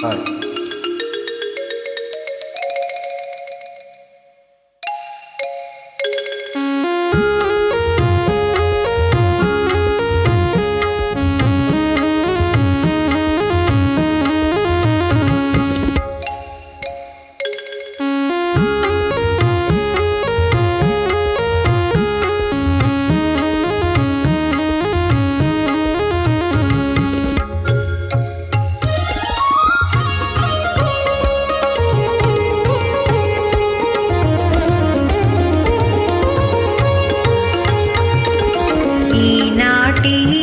Hi ఈనాటి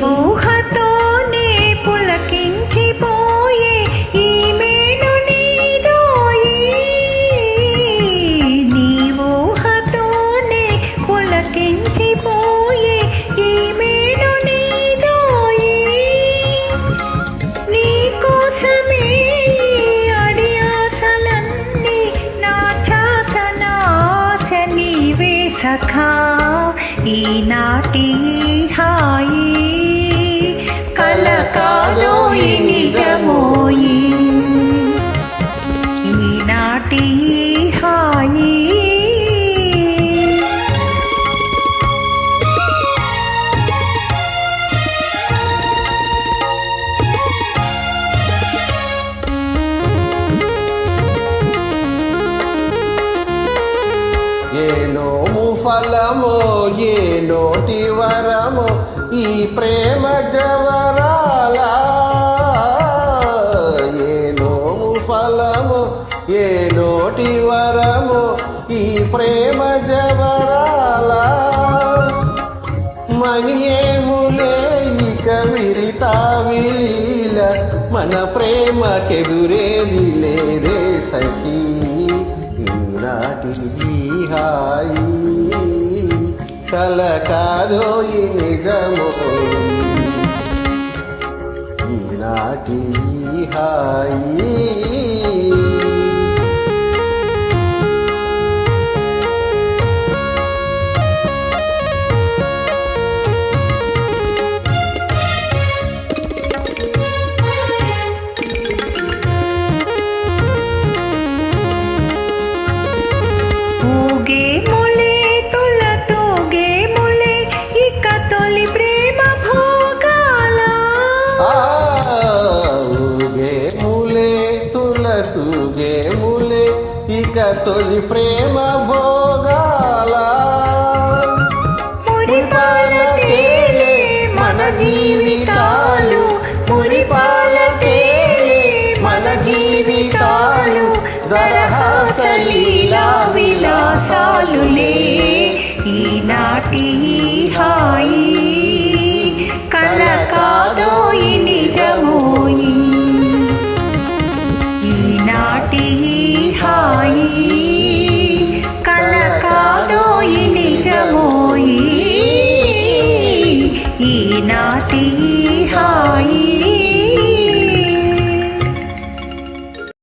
ఊహతోనే పులకించిపోయే ఈ మేలు నీదోయి నీ ఊహతోనే పులకించిపోయే ఈ మేలు నీదోయి నీ కోసమే అడి నా చాసనాశ నీవే సఖా. ఈనాటి హాయి ఏ నోము ఫలమో ఏ నోటి వరమో ఈ ప్రేమ జవరాల. ఏ నోము ఫలమో ఏ నోటి వరమో ఈ ప్రేమ జవరాల. మనియేములే ఇక విరితా విలీల మన ప్రేమకెదురేది లేదే సఖీ. ఈనాటి ఈ హాయి. కల కాదోయి నిజమో. ఈనాటి ఈ హాయి. తుల ఇక తొలి ప్రేమ భోగాల. మన జీవితాలు మురిపాల మన జీవితాలు దరహాసలీలా విలాసాలులే. ఈనాటి హా పాటి హాయి కల కాదోయి నిజమోయి ఈనాటి హాయి